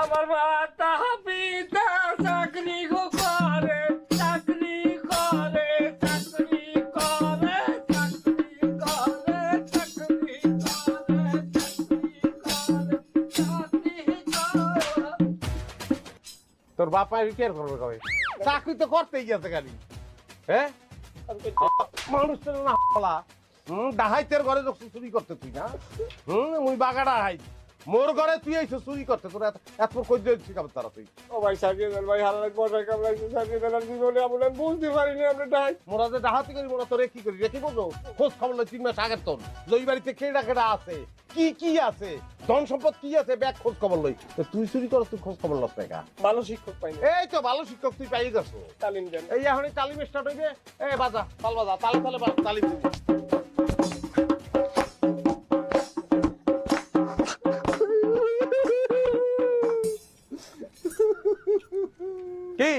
আমার মাতা পিতা চাকরি গো তোর বাপা রিটায়ার করবে কবে? চাকরি তো করতেই গেছে খালি। হ্যাঁ? মানুষটা না ডাহাইতের ঘরে চুরি করতে তুই না? হুম, মুই বাগাটা ডাহাই মোর ঘরে তুই আইছো চুরি করতে তোর এত কই দিয়ে শিখাবে তারা তুই? ও ভাই সাকিব আল ভাই হারালে কোটায় কামড়াইছে সাকিব আল জীবনে আমরা বুঝতে পারিনি আমরা ডাই মোরা যে ডাহাতি করি মোরা তোরে কি করি রেখে বলব? খোঁজ খবর লই তিন মাস আগের তোর। জই বাড়িতে কেডা কেডা আছে? কি কি আছে? ধন সম্পদ কি আছে? ব্যাগ খোঁজ খবর লই। তো তুই চুরি করস তুই খোঁজ খবর লস না ভালো শিক্ষক পাইনি এই তো ভালো শিক্ষক তুই পাই গেছো তালিম দেন। এই এখনই তালিম স্টার্ট হইবে। এ বাজা তাল বাজা তালে তালে তালিম দিবি কি?